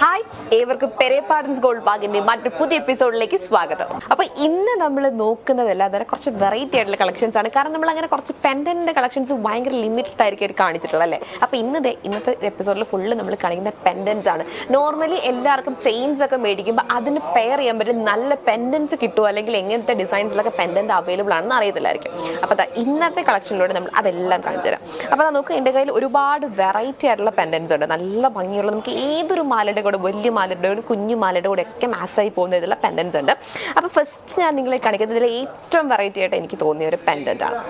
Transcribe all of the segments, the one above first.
Hi ഏവർക്കും Perepadans gold ബാഗിന്റെ മറ്റൊരു പുതിയ എപ്പിസോഡിലേക്ക് സ്വാഗതം. അപ്പൊ ഇന്ന് നമ്മൾ നോക്കുന്നതെല്ലാം തന്നെ കുറച്ച് വെറൈറ്റി ആയിട്ടുള്ള കളക്ഷൻസ് ആണ്. കാരണം നമ്മൾ അങ്ങനെ കുറച്ച് പെൻഡന്റിന്റെ കളക്ഷൻസ് ഭയങ്കര ലിമിറ്റഡ് ആയിരിക്കും കാണിച്ചിട്ടുള്ളത് അല്ലേ? അപ്പൊ ഇന്നത്തെ ഇന്നത്തെ എപ്പിസോഡിൽ ഫുള്ള് നമ്മൾ കാണിക്കുന്ന പെൻഡൻസ് ആണ്. നോർമലി എല്ലാവർക്കും ചെയിൻസ് ഒക്കെ മേടിക്കുമ്പോൾ അതിന് പെയർ ചെയ്യാൻ പറ്റും നല്ല പെൻഡൻസ് കിട്ടുമോ അല്ലെങ്കിൽ എങ്ങനത്തെ ഡിസൈൻസിലൊക്കെ പെൻഡന്റ് അവൈലബിൾ ആണെന്ന് അറിയത്തില്ലായിരിക്കും. അപ്പൊ ഇന്നത്തെ കളക്ഷനിലൂടെ നമ്മൾ അതെല്ലാം കാണിച്ചു തരാം. അപ്പൊ നോക്ക് എന്റെ കയ്യിൽ ഒരുപാട് വെറൈറ്റി ആയിട്ടുള്ള പെൻഡൻസ് ഉണ്ട്. നല്ല ഭംഗിയുള്ള നമുക്ക് ഏതൊരു മാലയുടെ കൂടെ വലിയ മാലയുടെ കൂടെ കുഞ്ഞു മാലയുടെ കൂടെ ഒക്കെ മാച്ചായി പോകുന്ന ഇതിലുള്ള പെൻഡൻസ് ഉണ്ട്. അപ്പൊ ഫസ്റ്റ് ഞാൻ നിങ്ങളെ കാണിക്കുന്നത് ഇതിൽ ഏറ്റവും വെറൈറ്റി ആയിട്ട് എനിക്ക് തോന്നിയ ഒരു പെൻഡന്റ് ആണ്.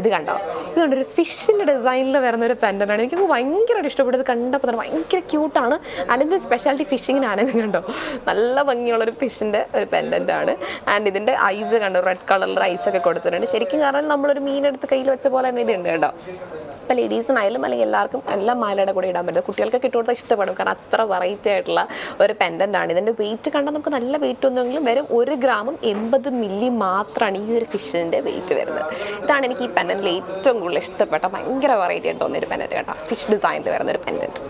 ഇത് കണ്ടോ? ഇതുകൊണ്ട് ഒരു ഫിഷിന്റെ ഡിസൈനിൽ വരുന്ന ഒരു പെൻഡന്റ് ആണ്. എനിക്ക് ഭയങ്കരമായിട്ട് ഇഷ്ടപ്പെട്ടത് കണ്ടപ്പോൾ തന്നെ ഭയങ്കര ക്യൂട്ടാണ് അതിന്റെ സ്പെഷ്യാലിറ്റി ഫിഷിങ്ങിനാണെങ്കിൽ കണ്ടോ? നല്ല ഭംഗിയുള്ള ഒരു ഫിഷിന്റെ ഒരു പെൻഡന്റ് ആണ്. ആൻഡ് ഇതിന്റെ ഐസ് കണ്ടോ റെഡ് കളറിൽ ഐസ് ഒക്കെ കൊടുത്തിട്ടുണ്ട്. ശരിക്കും കാരണം നമ്മളൊരു മീനെടുത്ത് കയ്യിൽ വെച്ച പോലെ തന്നെ ഉണ്ട് കേട്ടോ ഇപ്പം ലേഡീസിനായാലും അല്ലെങ്കിൽ എല്ലാവർക്കും എല്ലാം മാലയുടെ കൂടെ ഇടാൻ പറ്റും. കുട്ടികൾക്കൊക്കെ ഇട്ടുകൊടുത്താൽ ഇഷ്ടപ്പെടും. കാരണം അത്ര വെറൈറ്റി ആയിട്ടുള്ള ഒരു പെൻഡന്റ് ആണ്. ഇതിന്റെ വെയിറ്റ് കണ്ടാൽ നമുക്ക് നല്ല വെയിറ്റ് ഒന്നുമെങ്കിലും വരും ഒരു ഗ്രാമും എൺപത് മില്ലി മാത്രമാണ് ഈ ഒരു ഫിഷിന്റെ വെയിറ്റ് വരുന്നത്. ഇതാണ് എനിക്ക് ഈ പെൻഡന്റിൽ ഏറ്റവും കൂടുതൽ ഇഷ്ടപ്പെട്ട ഭയങ്കര വെറൈറ്റി ആയിട്ട് തോന്നിയ ഒരു പെൻഡന്റ് കേട്ടോ. ഫിഷ് ഡിസൈനിൽ വരുന്ന ഒരു പെൻഡന്റ്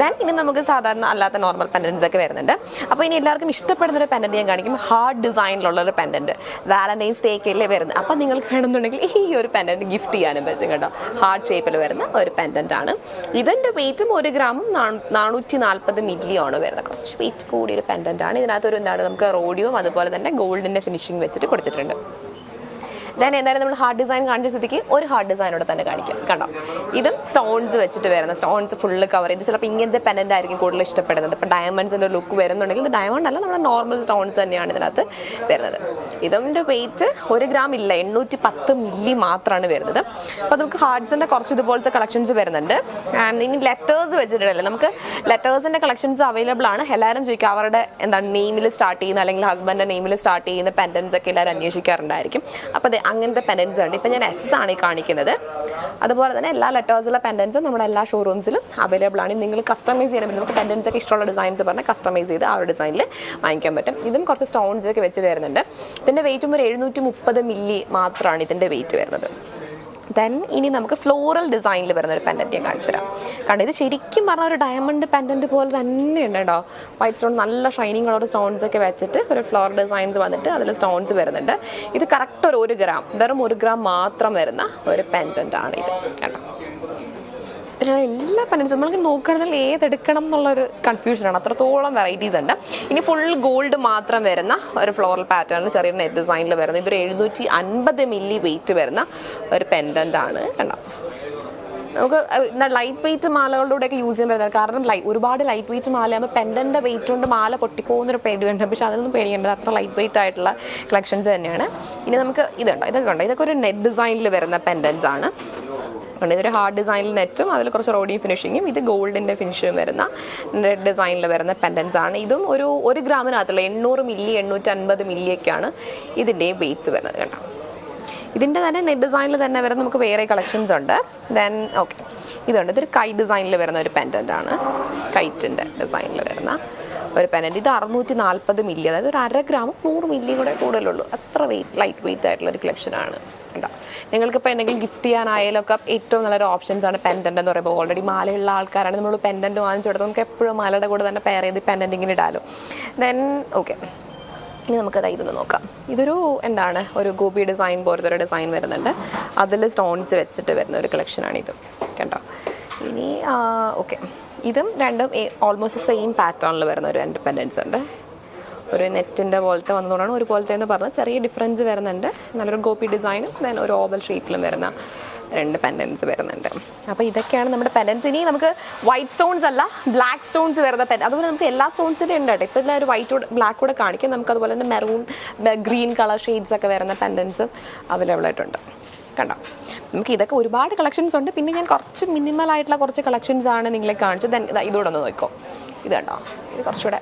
ദാൻ ഇനി നമുക്ക് സാധാരണ അല്ലാത്ത നോർമൽ പെൻഡൻസ് ഒക്കെ വരുന്നുണ്ട്. അപ്പോൾ ഇനി എല്ലാവർക്കും ഇഷ്ടപ്പെടുന്ന ഒരു പെൻഡന്റ് ഞാൻ കാണിക്കും. ഹാർഡ് ഡിസൈനിലുള്ള ഒരു പെൻഡന്റ് വാലന്റൈൻസ് ഡേക്കല്ലേ വരുന്നത്. അപ്പോൾ നിങ്ങൾ കാണുന്നുണ്ടെങ്കിൽ ഈ ഒരു പെൻഡന്റ് ഗിഫ്റ്റ് ചെയ്യാനും പറ്റും കേട്ടോ. ഹാർഡ് ഷേപ്പിൽ വരുന്ന ഒരു പെൻഡന്റ് ആണ്. ഇതിന്റെ വെയിറ്റും ഒരു ഗ്രാമും നാനൂറ്റി നാൽപ്പത് മില്ലിയാണ് വരുന്നത്. കുറച്ച് വെയിറ്റ് കൂടിയൊരു പെൻഡന്റ് ആണ്. ഇതിനകത്ത് ഒരു എന്താണ് നമുക്ക് റോഡിയും അതുപോലെ തന്നെ ഗോൾഡിന്റെ ഫിനിഷിംഗ് വെച്ചിട്ട് കൊടുത്തിട്ടുണ്ട്. ദെൻ എന്തായാലും നമ്മൾ ഹാർഡ് ഡിസൈൻ കാണിച്ച സ്ഥിതിക്ക് ഒരു ഹാർഡ് ഡിസൈനോടെ തന്നെ കാണിക്കാം. കണ്ടോ? ഇതും സ്റ്റോൺസ് വെച്ചിട്ട് വരുന്ന സ്റ്റോൺസ് ഫുള്ള് കവർ ചെയ്ത് ചിലപ്പോൾ ഇങ്ങനത്തെ പെനന്റ് ആയിരിക്കും കൂടുതൽ ഇഷ്ടപ്പെടുന്നത്. ഇപ്പം ഡയമണ്ട്സിന്റെ ലുക്ക് വരുന്നുണ്ടെങ്കിൽ ഇത് ഡയമണ്ട് അല്ല നമ്മുടെ നോർമൽ സ്റ്റോൺസ് തന്നെയാണ് ഇതിനകത്ത് വരുന്നത്. ഇതിന്റെ വെയിറ്റ് ഒരു ഗ്രാം ഇല്ല എണ്ണൂറ്റി പത്ത് മില്ലി മാത്രമാണ് വരുന്നത്. അപ്പോൾ നമുക്ക് ഹാർഡ്സിന്റെ കുറച്ച് ഇതുപോലത്തെ കളക്ഷൻസ് വരുന്നുണ്ട്. ആൻഡ് ഇനി ലെറ്റേഴ്സ് വെച്ചിട്ടുണ്ടല്ലേ. നമുക്ക് ലെറ്റേഴ്സിന്റെ കളക്ഷൻസ് അവൈലബിൾ ആണ്. എല്ലാവരും ചോദിക്കുക അവരുടെ എന്താണ് നെയിമിൽ സ്റ്റാർട്ട് ചെയ്യുന്ന അല്ലെങ്കിൽ ഹസ്ബൻഡിന്റെ നെയിമിൽ സ്റ്റാർട്ട് ചെയ്യുന്ന പെൻഡൻസ് ഒക്കെ എല്ലാവരും അന്വേഷിക്കാറുണ്ടായിരിക്കും. അപ്പോൾ അതെ അങ്ങനത്തെ പെൻഡൻസ് ഉണ്ട്. ഇപ്പം ഞാൻ എസ് ആണ് ഈ കാണിക്കുന്നത്. അതുപോലെ തന്നെ എല്ലാ ലെറ്റേഴ്സുള്ള പെൻഡൻസും നമ്മുടെ എല്ലാ ഷോറൂംസിലും അവൈലബിൾ ആണ്. നിങ്ങൾ കസ്റ്റമൈസ് പറ്റും നമുക്ക് പെൻഡൻസ് ഒക്കെ ഇഷ്ടമുള്ള ഡിസൈൻസ് പറഞ്ഞാൽ കസ്റ്റമൈസ് ചെയ്ത് ആ ഒരു ഡിസൈനിൽ വാങ്ങിക്കാൻ പറ്റും. ഇതും കുറച്ച് സ്റ്റോൺസ് ഒക്കെ വെച്ച് വരുന്നുണ്ട്. ഇതിന്റെ വെയിറ്റും ഒരു എഴുന്നൂറ്റി മുപ്പത് മില്ലി മാത്രമാണ് ഇതിന്റെ വെയിറ്റ് വരുന്നത്. ദെൻ ഇനി നമുക്ക് ഫ്ലോറൽ ഡിസൈനിൽ വരുന്ന ഒരു പെൻഡന്റ് ഞാൻ കാണിച്ചു തരാം. കാരണം ഇത് ശരിക്കും പറഞ്ഞ ഒരു ഡയമണ്ട് പെൻഡന്റ് പോലെ തന്നെ ഉണ്ട് കേട്ടോ. വൈറ്റ് സ്റ്റോൺ നല്ല ഷൈനിങ് കളർ സ്റ്റോൺസ് ഒക്കെ വെച്ചിട്ട് ഒരു ഫ്ലോർ ഡിസൈൻസ് വന്നിട്ട് അതിൽ സ്റ്റോൺസ് വരുന്നുണ്ട്. ഇത് കറക്റ്റ് ഒരു ഒരു ഗ്രാം വെറും ഒരു ഗ്രാം മാത്രം വരുന്ന ഒരു പെൻഡന്റ് ആണ് ഇത്. കേട്ടോ എല്ലാ പെൻഡൻസും നമുക്ക് നോക്കുകയാണെങ്കിൽ ഏതെടുക്കണം എന്നുള്ളൊരു കൺഫ്യൂഷനാണ് അത്രത്തോളം വെറൈറ്റീസ് ഉണ്ട്. ഇനി ഫുൾ ഗോൾഡ് മാത്രം വരുന്ന ഒരു ഫ്ലോറൽ പാറ്റേണിൽ ചെറിയ നെറ്റ് ഡിസൈനിൽ വരുന്ന. ഇതൊരു എഴുന്നൂറ്റി അൻപത് മില്ലി വെയിറ്റ് വരുന്ന ഒരു പെൻഡന്റ് ആണ്. കണ്ടോ? നമുക്ക് ലൈറ്റ് വെയിറ്റ് മാലകളുടെയൊക്കെ യൂസ് ചെയ്യാൻ പറ്റുന്നത് കാരണം ലൈ ഒരുപാട് ലൈറ്റ് വെയിറ്റ് മാലയാകുമ്പോൾ പെൻഡന്റെ വെയിറ്റ് കൊണ്ട് മാല പൊട്ടിപ്പോകുന്നൊരു പേടിയുണ്ട്. പക്ഷെ അതൊന്നും പേടിയേണ്ടത് അത്ര ലൈറ്റ് വെയിറ്റ് ആയിട്ടുള്ള കളക്ഷൻസ് തന്നെയാണ്. ഇനി നമുക്ക് ഇതുണ്ടോ. ഇതൊക്കെ ഉണ്ടോ ഇതൊക്കെ ഒരു നെറ്റ് ഡിസൈനിൽ വരുന്ന പെൻഡൻസ് ആണ്. ഉണ്ട് ഇതൊരു ഹാർഡ് ഡിസൈനിൽ നെറ്റും അതിൽ കുറച്ച് റോഡിയും ഫിനിഷിങ്ങും ഇത് ഗോൾഡിന്റെ ഫിനിഷും വരുന്ന റെഡ് ഡിസൈനിൽ വരുന്ന പെൻഡൻസ് ആണ്. ഇതും ഒരു ഒരു ഗ്രാമിനകത്തുള്ള എണ്ണൂറ് മില്ലി എണ്ണൂറ്റൻപത് മില്ലി മില്ലിയൊക്കെയാണ് ഇതിന്റെ വെയ്റ്റ്സ് വരുന്നത് കേട്ടോ. ഇതിന്റെ തന്നെ നെറ്റ് ഡിസൈനിൽ തന്നെ വരുന്ന നമുക്ക് വേറെ കളക്ഷൻസ് ഉണ്ട്. ദെൻ ഓക്കെ ഇതുണ്ട്. ഇതൊരു കൈ ഡിസൈനിൽ വരുന്ന ഒരു പെൻഡന്റ് ആണ്. കൈറ്റിന്റെ ഡിസൈനിൽ വരുന്ന ഒരു പെനന്റ് ഇത് അറുന്നൂറ്റി നാൽപ്പത് മില്ലി അതായത് ഒരു അര ഗ്രാം നൂറ് മില്ലി കൂടെ കൂടുതലുള്ളൂ. അത്ര വെയിറ്റ് ലൈറ്റ് വെയിറ്റ് ആയിട്ടുള്ള ഒരു കളക്ഷനാണ് കേട്ടോ നിങ്ങൾക്കിപ്പോൾ എന്തെങ്കിലും ഗിഫ്റ്റ് ചെയ്യാനായാലും ഒക്കെ ഏറ്റവും നല്ലൊരു ഓപ്ഷൻസ് ആണ് പെൻഡന്റ് എന്ന് പറയുമ്പോൾ ഓൾറെഡി മാലയുള്ള ആൾക്കാരാണ്. നമ്മൾ പെൻഡന്റ് വാങ്ങിച്ചു കൊടുത്തത് നമുക്ക് എപ്പോഴും മാലയുടെ കൂടെ തന്നെ പെയർ ചെയ്ത് പെൻഡന്റ് ഇങ്ങനെ ഇടാലോ. ദെൻ ഓക്കെ ഇനി നമുക്ക് ഇതൊന്ന് നോക്കാം. ഇതൊരു എന്താണ്? ഒരു ഗോപി ഡിസൈൻ പോലത്തെ ഒരു ഡിസൈൻ വരുന്നുണ്ട്. അതിൽ സ്റ്റോൺസ് വെച്ചിട്ട് വരുന്ന ഒരു കളക്ഷനാണ് ഇത്. കണ്ടോ? ഇനി ഓക്കെ ഇതും രണ്ടും ഓൾമോസ്റ്റ് സെയിം പാറ്റേണിൽ വരുന്ന ഒരു ഇൻഡിപെൻഡൻസ് പെൻഡൻസ് ഉണ്ട്. ഒരു നെറ്റിന്റെ പോലത്തെ വന്നതുകൊണ്ടാണ് ഒരു പോലത്തെ എന്ന് പറഞ്ഞാൽ ചെറിയ ഡിഫറൻസ് വരുന്നുണ്ട്. നല്ലൊരു ഗോപി ഡിസൈനും ദെൻ ഒരു ഓവൽ ഷേപ്പിലും വരുന്ന രണ്ട് പെൻഡൻസ് വരുന്നുണ്ട്. അപ്പോൾ ഇതൊക്കെയാണ് നമ്മുടെ പെൻഡൻസ് ഇനി നമുക്ക് വൈറ്റ് സ്റ്റോൺസ് അല്ല ബ്ലാക്ക് സ്റ്റോൺസ് വരുന്ന പെൻ അതുപോലെ നമുക്ക് എല്ലാ സ്റ്റോൺസിന്റെ ഉണ്ട് കേട്ടോ. ഇപ്പോൾ ഒരു വൈറ്റ് ബ്ലാക്ക് കൂടെ കാണിക്കും. നമുക്ക് അതുപോലെ തന്നെ മെറൂൺ ഗ്രീൻ കളർ ഷെയ്ഡ്സ് ഒക്കെ വരുന്ന പെൻഡൻസും അവൈലബിൾ ആയിട്ടുണ്ട്. കണ്ടോ? നമുക്ക് ഇതൊക്കെ ഒരുപാട് കളക്ഷൻസ് ഉണ്ട്. പിന്നെ ഞാൻ കുറച്ച് മിനിമൽ ആയിട്ടുള്ള കുറച്ച് കളക്ഷൻസ് ആണ് നിങ്ങളെ കാണിച്ചത്. ഇതോടെ ഒന്ന് നോക്കോ. ഇത് കണ്ടോ? ഇത് കുറച്ചുകൂടെ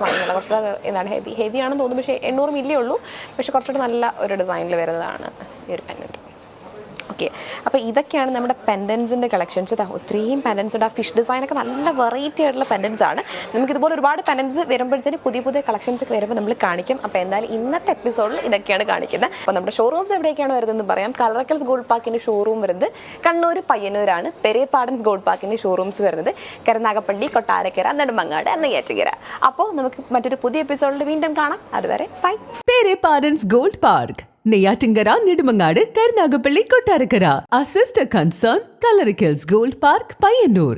ഭംഗിയുള്ള കുറച്ചുകൂടെ എന്താണ് ഹെവി ഹെവി ആണെന്ന് തോന്നുന്നു. പക്ഷേ എണ്ണൂറ് മില്ലേ ഉള്ളൂ. പക്ഷേ കുറച്ചുകൂടെ നല്ല ഒരു ഡിസൈനിൽ വരുന്നതാണ് ഈ ഒരു പെന്നറ്റ് ഓക്കെ അപ്പോൾ ഇതൊക്കെയാണ് നമ്മുടെ പെൻഡൻസിന്റെ കളക്ഷൻസ് ഒത്തിരിയും പെൻഡൻസ് ഉണ്ട്. ആ ഫിഷ് ഡിസൈനൊക്കെ നല്ല വെറൈറ്റി ആയിട്ടുള്ള പെൻഡൻസ് ആണ്. നമുക്ക് ഇതുപോലെ ഒരുപാട് പെൻഡൻസ് വരുമ്പോഴത്തേന് പുതിയ പുതിയ കളക്ഷൻസ് ഒക്കെ വരുമ്പോൾ നമ്മൾ കാണിക്കും. അപ്പോൾ എന്തായാലും ഇന്നത്തെ എപ്പിസോഡിൽ ഇതൊക്കെയാണ് കാണിക്കുന്നത്. അപ്പോൾ നമ്മുടെ ഷോറൂംസ് എവിടെയൊക്കെയാണ് വരുന്നതെന്ന് പറയാം. കലറക്കൽസ് ഗോൾഡ് പാർക്കിന്റെ ഷോറൂം വരുന്നത് കണ്ണൂർ പയ്യന്നൂരാണ്. പെരേപ്പാടൻസ് ഗോൾഡ് പാർക്കിന്റെ ഷോറൂംസ് വരുന്നത് കരുനാഗപ്പള്ളി കൊട്ടാരക്കര നെടുമങ്ങാട് നെയ്യാറ്റുകര അപ്പോൾ നമുക്ക് മറ്റൊരു പുതിയ എപ്പിസോഡിൽ വീണ്ടും കാണാം. അതുവരെ ബൈ പേരെ parents gold park Neyyattinkara Nedumangad Karunagappally Kottarakkara a sister concern കലറിക്കൽസ് gold park Payyanur